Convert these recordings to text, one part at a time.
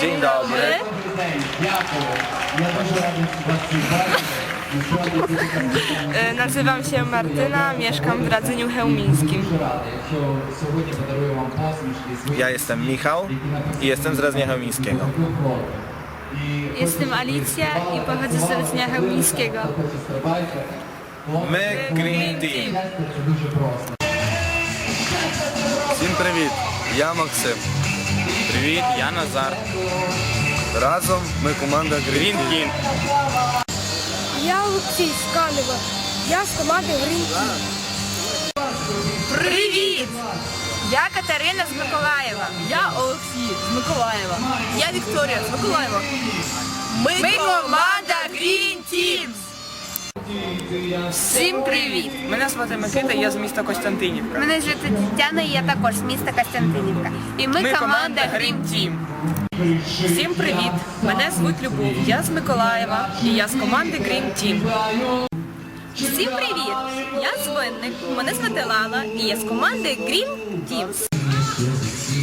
Dzień dobry. E, Nazywam się Martyna, mieszkam w Radzeniu Chełmińskim. Ja jestem Michał i jestem z Radzenia Chełmińskiego. Jestem Alicja i pochodzę z Radzenia Chełmińskiego. My Green Team. Всім привіт! Я Максим. Привіт, я Назар. Разом ми команда Green Team. Я Олексій Скалєва. Я з команди Green Team. Привіт! Я Катерина з Миколаєва. Я Олексій з Миколаєва. Я Вікторія з Миколаєва. Ми, команда Green. Всім привіт! Мене звати Микита, я з міста Костянтинівка. Мене звати Тетяна, і я також з міста Костянтинівка. І ми, команда Green Team. Всім привіт! Мене звуть Любов. Я з Миколаєва і я з команди Green Team. Всім привіт! Я з Винник. Мене звати Лала і я з команди Green Teams.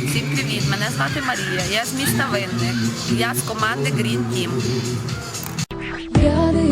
Всім привіт! Мене звати Марія. Я з міста Винник. Я з команди Green Team.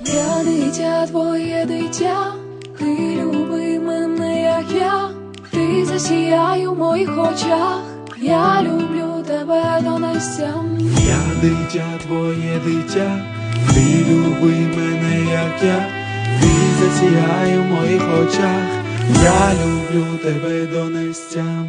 Я дитя, твоє дитя, ти люби мене, як я, ти засіяй у моїх очах, я люблю тебе донестям. Я дитя, твоє дитя, ти люби мене, як я, ти засіяй у моїх очах, я люблю тебе донестям.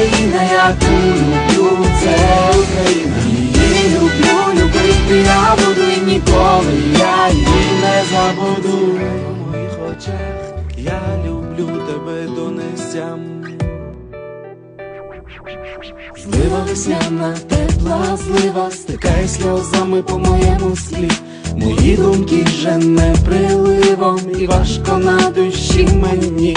Одна країна, яку люблю, це Україна. Її люблю, любити я буду і ніколи я її не забуду. В моїх очах я люблю тебе донестям. Злива весняна, тепла злива, стикає сльозами по моєму склі. Мої думки вже не приливом і важко на душі мені.